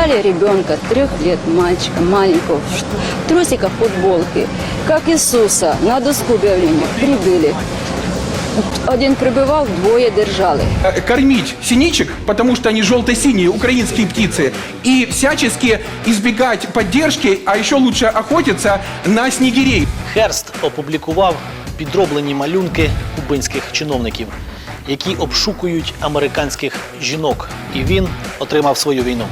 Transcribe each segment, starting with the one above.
Взяли ребенка трех лет, мальчика маленького, в ш- трусиках, футболке, как Иисуса, на доску объявления прибыли. Один прибывал, двое держали. Э, кормить синичек, потому что они желто-синие, украинские птицы, и всячески избегать поддержки, а еще лучше охотиться на снегирей. Херст опублікував підроблені малюнки кубинських чиновників, які обшукують американських жінок, і він отримав свою війну.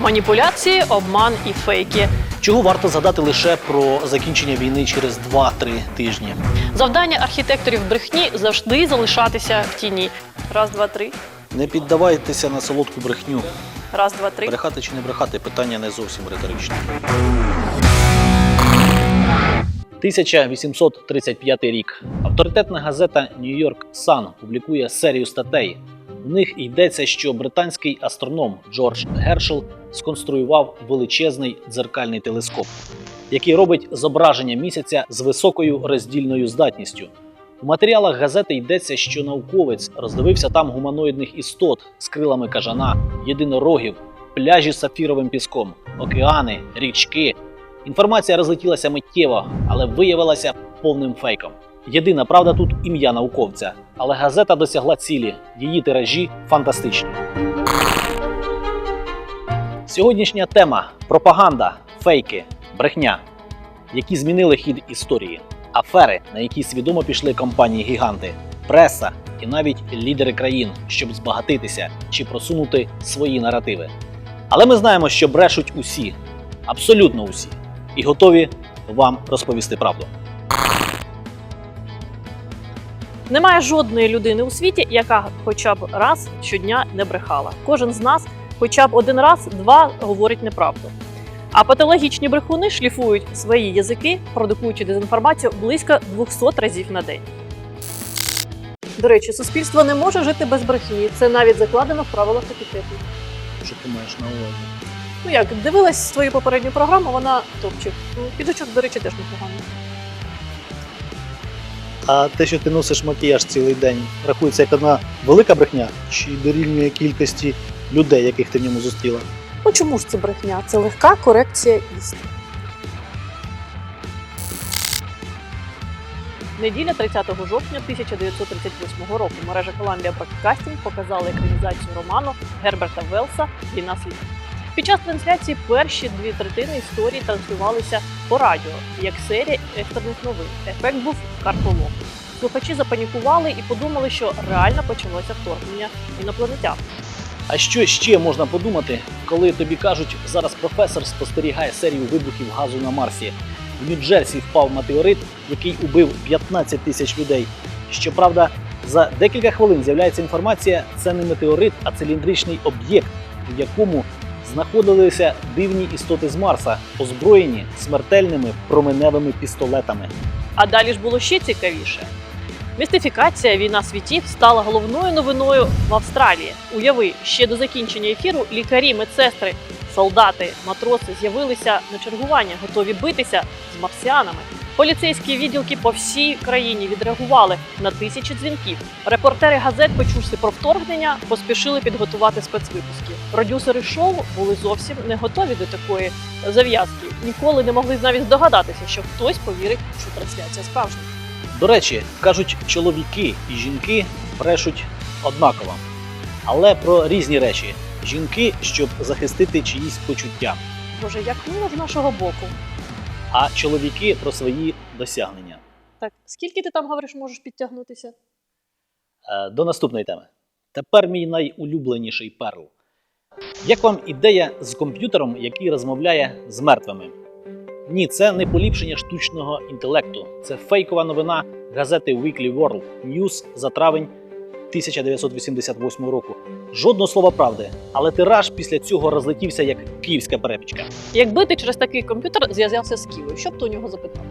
Маніпуляції, обман і фейки. Чого варто згадати лише про закінчення війни через 2-3 тижні. Завдання архітекторів брехні завжди залишатися в тіні. Раз, два, три. Не піддавайтеся на солодку брехню. Раз, два, три. Брехати чи не брехати питання не зовсім риторичне. 1835 рік. Авторитетна газета New York Sun публікує серію статей. В них йдеться, що британський астроном Джордж Гершел сконструював величезний дзеркальний телескоп, який робить зображення місяця з високою роздільною здатністю. У матеріалах газети йдеться, що науковець роздивився там гуманоїдних істот з крилами кажана, єдинорогів, пляжі з сапфіровим піском, океани, річки. Інформація розлетілася миттєво, але виявилася повним фейком. Єдина правда тут ім'я науковця, але газета досягла цілі. Її тиражі фантастичні. Сьогоднішня тема пропаганда, фейки, брехня, які змінили хід історії, афери, на які свідомо пішли компанії-гіганти, преса і навіть лідери країн, щоб збагатитися чи просунути свої наративи. Але ми знаємо, що брешуть усі, абсолютно усі, і готові вам розповісти правду. Немає жодної людини у світі, яка хоча б раз щодня не брехала. Кожен з нас хоча б один раз, два говорить неправду. А патологічні брехуни шліфують свої язики, продукуючи дезінформацію близько 200 разів на день. До речі, суспільство не може жити без брехні. Це навіть закладено в правилах етикету. Що ти маєш на увазі? Ну як дивилась твою попередню програму, вона топчик. Ну, Підочок, до речі, теж непоганий. А те, що ти носиш макіяж цілий день, рахується як одна велика брехня чи дорівнює кількості людей, яких ти в ньому зустріла? Ну чому ж це брехня? Це легка корекція істини. Неділя 30 жовтня 1938 року мережа Columbia Broadcasting показала екранізацію роману Герберта Велса Війна світу. Під час трансляції перші дві третини історії транслювалися по радіо як серія екстрених новин. Ефект був карколом. Слухачі запанікували і подумали, що реально почалося вторгнення інопланетян. А що ще можна подумати, коли тобі кажуть, зараз професор спостерігає серію вибухів газу на Марсі. В Нью-Джерсі впав метеорит, який убив 15 тисяч людей. Щоправда, за декілька хвилин з'являється інформація, це не метеорит, а циліндричний об'єкт, в якому знаходилися дивні істоти з Марса, озброєні смертельними променевими пістолетами. А далі ж було ще цікавіше. Містифікація війна світів стала головною новиною в Австралії. Уяви, ще до закінчення ефіру лікарі, медсестри, солдати, матроси з'явилися на чергування, готові битися з марсіанами. Поліцейські відділки по всій країні відреагували на тисячі дзвінків. Репортери газет, почувши про вторгнення, поспішили підготувати спецвипуски. Продюсери шоу були зовсім не готові до такої зав'язки. Ніколи не могли навіть здогадатися, що хтось повірить, що трансляція справжня. До речі, кажуть, чоловіки і жінки брешуть однаково, але про різні речі. Жінки, щоб захистити чиїсь почуття, Боже, як мило з нашого боку. а чоловіки про свої досягнення. Так, скільки ти там говориш, можеш підтягнутися? Е, До наступної теми. Тепер мій найулюбленіший перл. Як вам ідея з комп'ютером, який розмовляє з мертвими? Ні, це не поліпшення штучного інтелекту. Це фейкова новина газети Weekly World News за травень 1988 року. Жодного слова правди, але тираж після цього розлетівся як київська перепічка. Якби ти через такий комп'ютер зв'язався з Ківою, що б ти у нього запитав?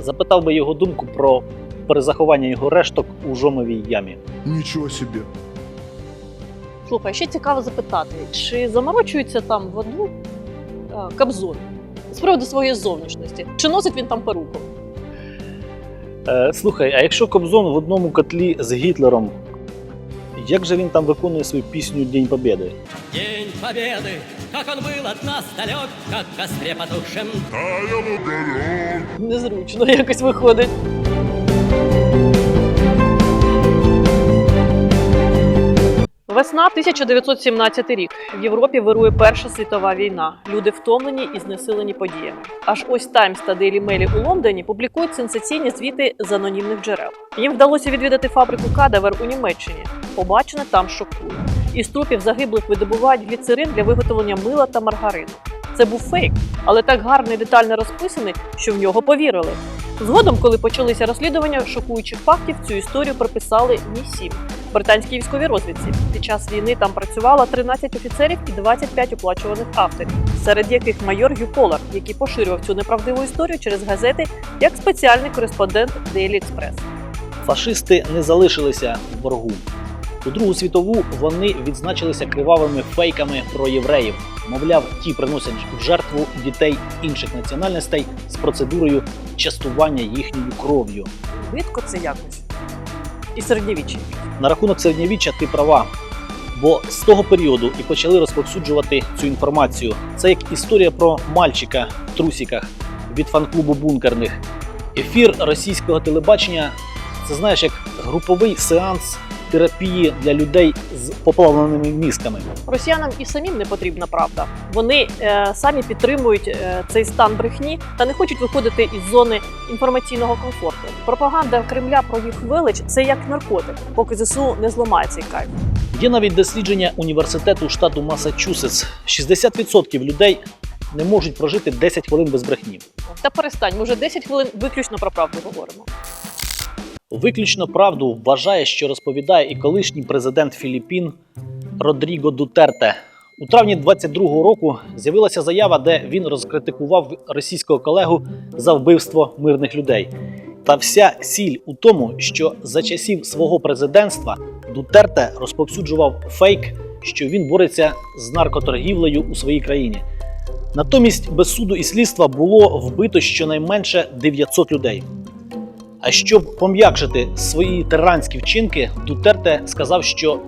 Запитав би його думку про перезаховання його решток у жомовій ямі. Ничего себе. Слухай, ще цікаво запитати, чи заморочується там в одну е, Кобзон з приводу своєї зовнішності? Чи носить він там перуку? Е, слухай, а якщо Кобзон в одному котлі з Гітлером, Як же він там виконує свою пісню День Побєди? День Победы, как он был от нас далек, как в костре потухшем Незручно якось виходить. Весна 1917 рік. В Європі вирує Перша світова війна. Люди втомлені і знесилені подіями. Аж ось Таймс та Daily Mail у Лондоні публікують сенсаційні звіти з анонімних джерел. Їм вдалося відвідати фабрику кадавер у Німеччині. Побачене там шокує. Із трупів загиблих видобувають гліцерин для виготовлення мила та маргарину. Це був фейк, але так гарно і детально розписаний, що в нього повірили. Згодом, коли почалися розслідування шокуючих фактів, цю історію приписали МІ-7 британській військовій розвідці. Під час війни там працювало 13 офіцерів і 25 оплачуваних авторів, серед яких майор Гю який поширював цю неправдиву історію через газети як спеціальний кореспондент Daily Express. Фашисти не залишилися в боргу. У Другу світову вони відзначилися кривавими фейками про євреїв. Мовляв, ті приносять в жертву дітей інших національностей з процедурою частування їхньою кров'ю. Видко це якось. І середньовіччя. На рахунок середньовіччя ти права. Бо з того періоду і почали розповсюджувати цю інформацію. Це як історія про мальчика в трусіках від фан-клубу бункерних. Ефір російського телебачення це знаєш як груповий сеанс терапії для людей з поплавленими мізками. Росіянам і самим не потрібна правда. Вони е, самі підтримують е, цей стан брехні та не хочуть виходити із зони інформаційного комфорту. Пропаганда Кремля про їх велич це як наркотик, поки ЗСУ не зламає цей кайф. Є навіть дослідження університету штату Масачусетс. 60% людей не можуть прожити 10 хвилин без брехні. Та перестань, ми вже 10 хвилин виключно про правду говоримо. Виключно правду вважає, що розповідає і колишній президент Філіппін Родріго Дутерте. У травні 22-го року з'явилася заява, де він розкритикував російського колегу за вбивство мирних людей. Та вся сіль у тому, що за часів свого президентства Дутерте розповсюджував фейк, що він бореться з наркоторгівлею у своїй країні. Натомість без суду і слідства було вбито щонайменше 900 людей. А щоб пом'якшити свої тиранські вчинки, Дутерте сказав, що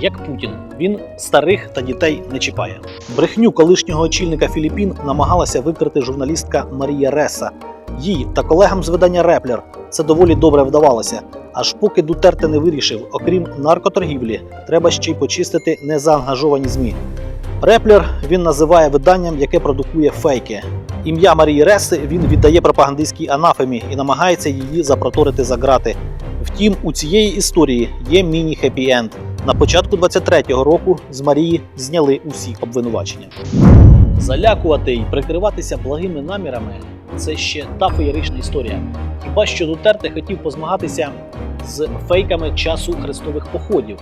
як Путін, він старих та дітей не чіпає. Брехню колишнього очільника Філіппін намагалася викрити журналістка Марія Реса. Їй та колегам з видання Реплер це доволі добре вдавалося. Аж поки Дутерте не вирішив, окрім наркоторгівлі, треба ще й почистити незаангажовані змі. Реплер він називає виданням, яке продукує фейки. Ім'я Марії Реси він віддає пропагандистській анафемі і намагається її запроторити за грати. Втім, у цієї історії є міні-хеппі енд. На початку 23-го року з Марії зняли усі обвинувачення. Залякувати і прикриватися благими намірами це ще та феєрична історія. Хіба що Дутерте хотів позмагатися з фейками часу хрестових походів,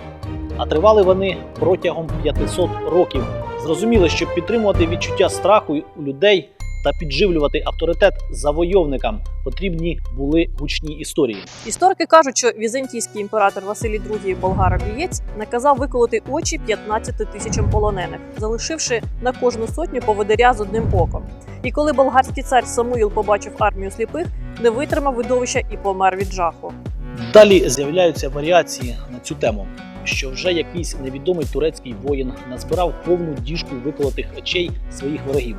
а тривали вони протягом 500 років. Зрозуміло, щоб підтримувати відчуття страху у людей та підживлювати авторитет завойовникам, потрібні були гучні історії. Історики кажуть, що візантійський імператор Василій II Болгара-Бієць наказав виколоти очі 15 тисячам полонених, залишивши на кожну сотню поводиря з одним оком. І коли болгарський цар Самуїл побачив армію сліпих, не витримав видовища і помер від жаху. Далі з'являються варіації на цю тему, що вже якийсь невідомий турецький воїн назбирав повну діжку виколотих очей своїх ворогів.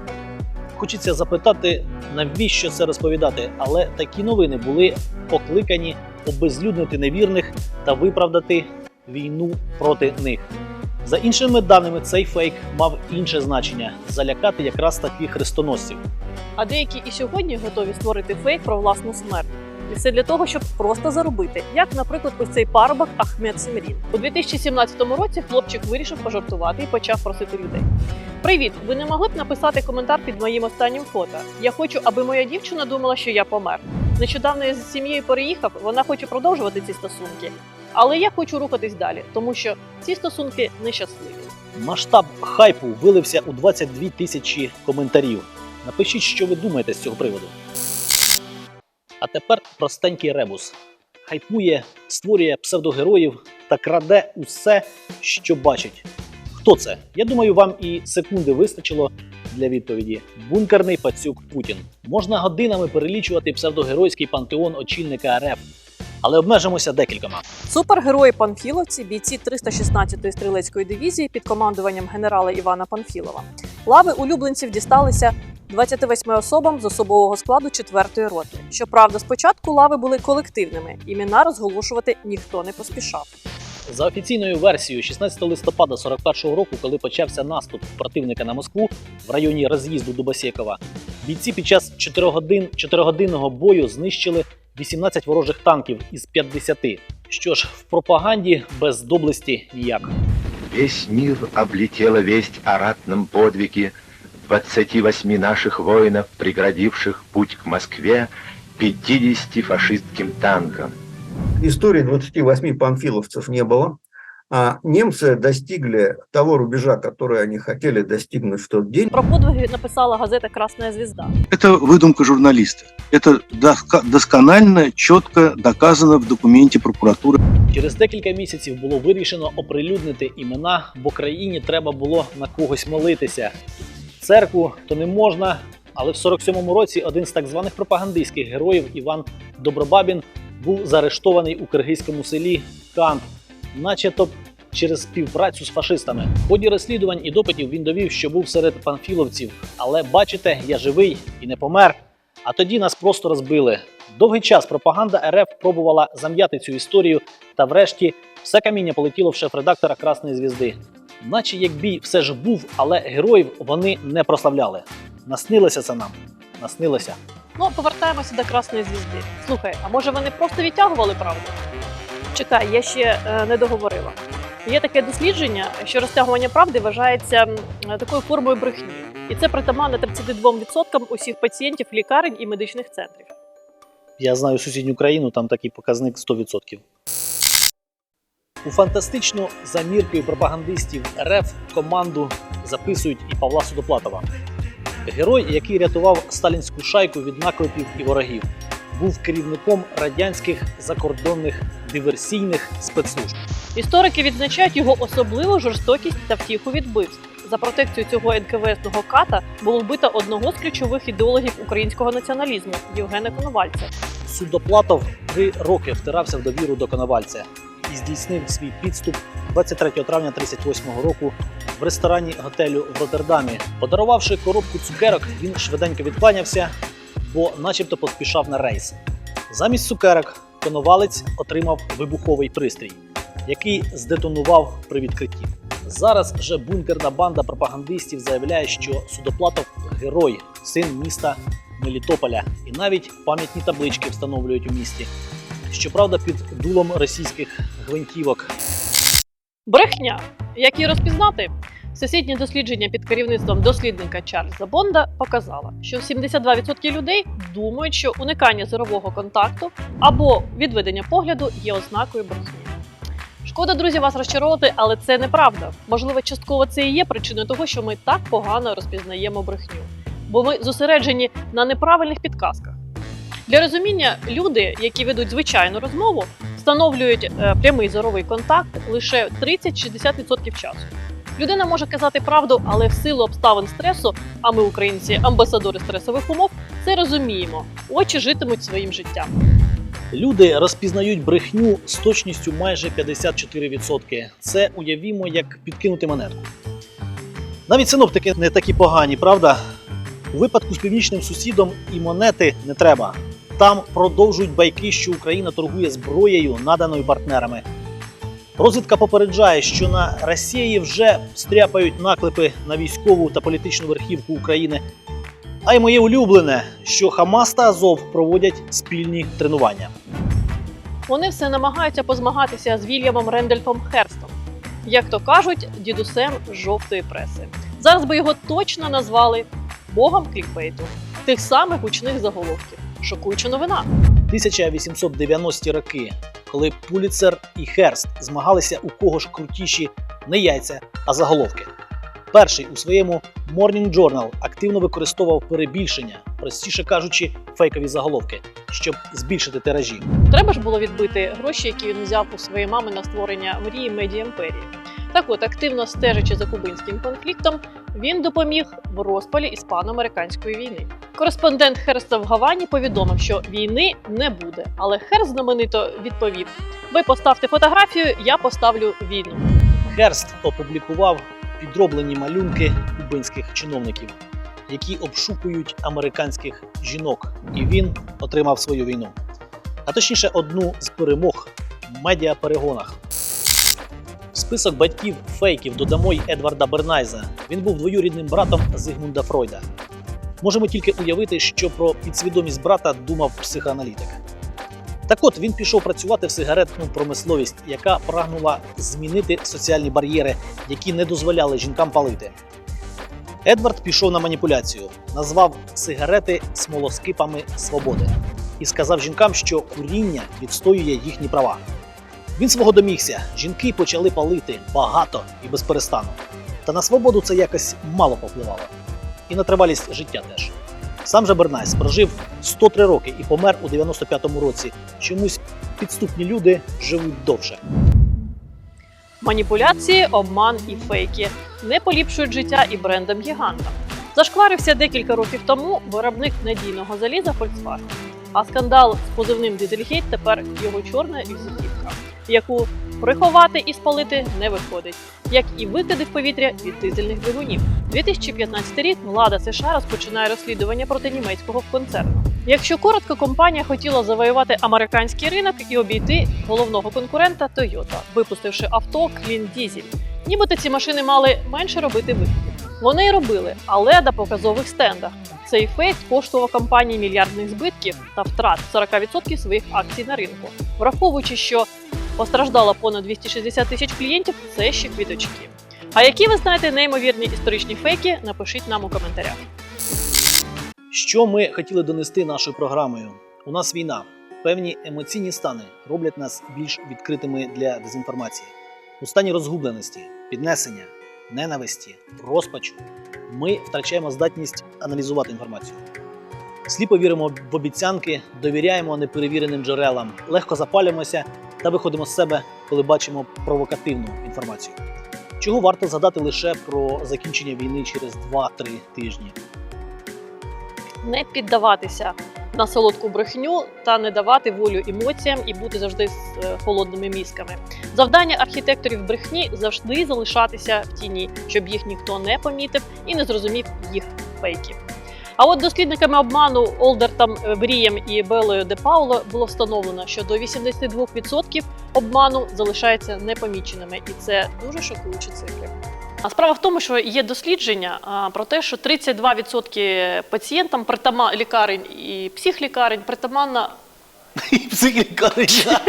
Хочеться запитати, навіщо це розповідати, але такі новини були покликані обезлюднити невірних та виправдати війну проти них. За іншими даними, цей фейк мав інше значення залякати якраз таки хрестоносців. А деякі і сьогодні готові створити фейк про власну смерть. І все для того, щоб просто заробити, як, наприклад, ось цей парубок Ахмед Семрін. У 2017 році хлопчик вирішив пожартувати і почав просити людей. Привіт! Ви не могли б написати коментар під моїм останнім фото? Я хочу, аби моя дівчина думала, що я помер. Нещодавно я з сім'єю переїхав, вона хоче продовжувати ці стосунки. Але я хочу рухатись далі, тому що ці стосунки нещасливі. Масштаб хайпу вилився у 22 тисячі коментарів. Напишіть, що ви думаєте з цього приводу. А тепер простенький ребус. Хайпує, створює псевдогероїв та краде усе, що бачить. Хто це? Я думаю, вам і секунди вистачило для відповіді. Бункерний пацюк Путін. Можна годинами перелічувати псевдогеройський пантеон очільника РФ. Але обмежимося декількома. Супергерої панфіловці, бійці 316-ї стрілецької дивізії під командуванням генерала Івана Панфілова. Лави улюбленців дісталися 28 особам з особового складу 4-ї роти. Щоправда, спочатку лави були колективними, імена розголошувати ніхто не поспішав. За офіційною версією, 16 листопада 41-го року, коли почався наступ противника на Москву в районі роз'їзду Дубосєкова, бійці під час 4 годин, 4-годинного бою знищили 18 ворожих танків із 50. Що ж, в пропаганді без доблесті ніяк. Весь мир облетела весть о ратном подвиге 28 наших воинов, преградивших путь к Москве 50 фашистским танкам. Истории 28 панфиловцев не было. А немцы достигли того рубежа, который они хотели достигнуть в тот день. Про подвиги написала газета Красна звізда. Это выдумка журналиста. Это доска- досконально, четко доказано в документе прокуратуры. Через декілька місяців було вирішено оприлюднити імена, бо країні треба було на когось молитися. Церкву то не можна, але в 47-му році один з так званих пропагандистських героїв Іван Добробабін був заарештований у киргизькому селі Кант, начебто через співпрацю з фашистами. В ході розслідувань і допитів він довів, що був серед панфіловців. Але бачите, я живий і не помер. А тоді нас просто розбили. Довгий час пропаганда РФ пробувала зам'яти цю історію, та врешті все каміння полетіло в шеф-редактора Красної звізди. Наче як бій все ж був, але героїв вони не прославляли. Наснилося це нам. Наснилося. Ну, повертаємося до Красної звізди. Слухай, а може вони просто відтягували правду? Чекай, я ще е, не договорила. Є таке дослідження, що розтягування правди вважається такою формою брехні, і це притаманно 32% усіх пацієнтів лікарень і медичних центрів. Я знаю сусідню країну, там такий показник 100%. У фантастичну за міркою пропагандистів РФ команду записують і Павла Судоплатова. Герой, який рятував сталінську шайку від наклепів і ворогів, був керівником радянських закордонних диверсійних спецслужб. Історики відзначають його особливу жорстокість та втіху від вбивств. За протекцією цього НКВСного ката було вбито одного з ключових ідеологів українського націоналізму Євгена Коновальця. Судоплатов три роки втирався в довіру до Коновальця і здійснив свій підступ 23 травня 38 року в ресторані готелю в Роттердамі. Подарувавши коробку цукерок, він швиденько відкланявся, бо начебто поспішав на рейс. Замість цукерок Коновалець отримав вибуховий пристрій, який здетонував при відкритті. Зараз же бункерна банда пропагандистів заявляє, що Судоплатов герой, син міста Мелітополя, і навіть пам'ятні таблички встановлюють у місті. Щоправда, під дулом російських гвинтівок. Брехня. Як її розпізнати? Всесвітнє дослідження під керівництвом дослідника Чарльза Бонда показало, що 72% людей думають, що уникання зорового контакту або відведення погляду є ознакою брехні. Шкода, друзі, вас розчаровувати, але це неправда. Можливо, частково це і є причиною того, що ми так погано розпізнаємо брехню, бо ми зосереджені на неправильних підказках. Для розуміння люди, які ведуть звичайну розмову, встановлюють е, прямий зоровий контакт лише 30-60% часу. Людина може казати правду, але в силу обставин стресу, а ми, українці, амбасадори стресових умов, це розуміємо. Очі житимуть своїм життям. Люди розпізнають брехню з точністю майже 54%. Це уявімо, як підкинути монетку. Навіть синоптики не такі погані, правда? У випадку з північним сусідом і монети не треба. Там продовжують байки, що Україна торгує зброєю, наданою партнерами. Розвідка попереджає, що на Росії вже стряпають наклепи на військову та політичну верхівку України. А й моє улюблене, що Хамас та Азов проводять спільні тренування. Вони все намагаються позмагатися з Вільямом Рендельфом Херстом, як то кажуть, дідусем жовтої преси. Зараз би його точно назвали богом клікбейту, тих самих гучних заголовків. Шокуюча новина. 1890-ті роки, коли Пуліцер і Херст змагалися у кого ж крутіші не яйця, а заголовки. Перший у своєму Morning Journal активно використовував перебільшення, простіше кажучи, фейкові заголовки, щоб збільшити тиражі. Треба ж було відбити гроші, які він взяв у своєї мами на створення мрії медіа імперії. Так от, активно стежачи за кубинським конфліктом, він допоміг в розпалі іспано-американської війни. Кореспондент Херста в Гавані повідомив, що війни не буде. Але Херст знаменито відповів: Ви поставте фотографію, я поставлю війну. Херст опублікував підроблені малюнки кубинських чиновників, які обшукують американських жінок, і він отримав свою війну. А точніше, одну з перемог в медіаперегонах. В список батьків фейків додамо й Едварда Бернайза. Він був двоюрідним братом Зигмунда Фройда. Можемо тільки уявити, що про підсвідомість брата думав психоаналітик. Так от він пішов працювати в сигаретну промисловість, яка прагнула змінити соціальні бар'єри, які не дозволяли жінкам палити. Едвард пішов на маніпуляцію, назвав сигарети смолоскипами свободи і сказав жінкам, що куріння відстоює їхні права. Він свого домігся. Жінки почали палити багато і без перестану. Та на свободу це якось мало повпливало. І на тривалість життя теж. Сам же Бернайс прожив 103 роки і помер у 95-му році. Чомусь підступні люди живуть довше. Маніпуляції, обман і фейки не поліпшують життя і брендам гігантам. Зашкварився декілька років тому виробник надійного заліза Volkswagen. А скандал з позивним Дизельгейт тепер його чорна візитівка, яку приховати і спалити не виходить, як і викиди в повітря від дизельних двигунів. 2015 рік влада США розпочинає розслідування проти німецького концерну. Якщо коротко, компанія хотіла завоювати американський ринок і обійти головного конкурента Toyota, випустивши авто Clean Diesel. Нібито ці машини мали менше робити викидів. Вони й робили, але на показових стендах. Цей фейк коштував компанії мільярдних збитків та втрат 40% своїх акцій на ринку, враховуючи, що постраждало понад 260 тисяч клієнтів, це ще квіточки. А які ви знаєте неймовірні історичні фейки? Напишіть нам у коментарях. Що ми хотіли донести нашою програмою? У нас війна. Певні емоційні стани роблять нас більш відкритими для дезінформації. У стані розгубленості, піднесення, ненависті, розпачу ми втрачаємо здатність аналізувати інформацію. Сліпо віримо в обіцянки, довіряємо неперевіреним джерелам, легко запалюємося та виходимо з себе, коли бачимо провокативну інформацію. Чого варто згадати лише про закінчення війни через 2-3 тижні. не піддаватися на солодку брехню та не давати волю емоціям і бути завжди з е, холодними мізками. Завдання архітекторів брехні завжди залишатися в тіні, щоб їх ніхто не помітив і не зрозумів їх фейків. А от дослідниками обману Олдертом е, Брієм і Белою Де Пауло було встановлено, що до 82% обману залишаються непоміченими, і це дуже шокуючі цифри. А справа в тому, що є дослідження а, про те, що 32% пацієнтам притама лікарень і психлікарень притаманна. Психікарня.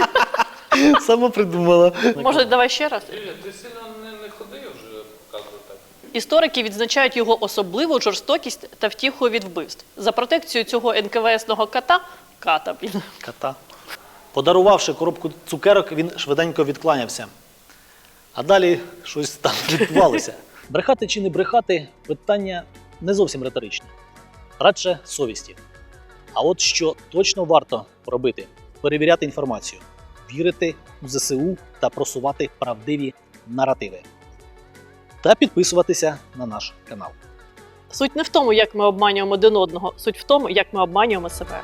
Сама придумала. Може, давай ще раз. Ти сильно не, не ходи вже, показує так. Історики відзначають його особливу жорстокість та втіху від вбивств. За протекцію цього НКВСного кота ката блін, Кота. Подарувавши коробку цукерок, він швиденько відкланявся. А далі щось там відбувалося. Брехати чи не брехати питання не зовсім риторичне, радше совісті. А от що точно варто робити: перевіряти інформацію, вірити у ЗСУ та просувати правдиві наративи. Та підписуватися на наш канал. Суть не в тому, як ми обманюємо один одного, суть в тому, як ми обманюємо себе.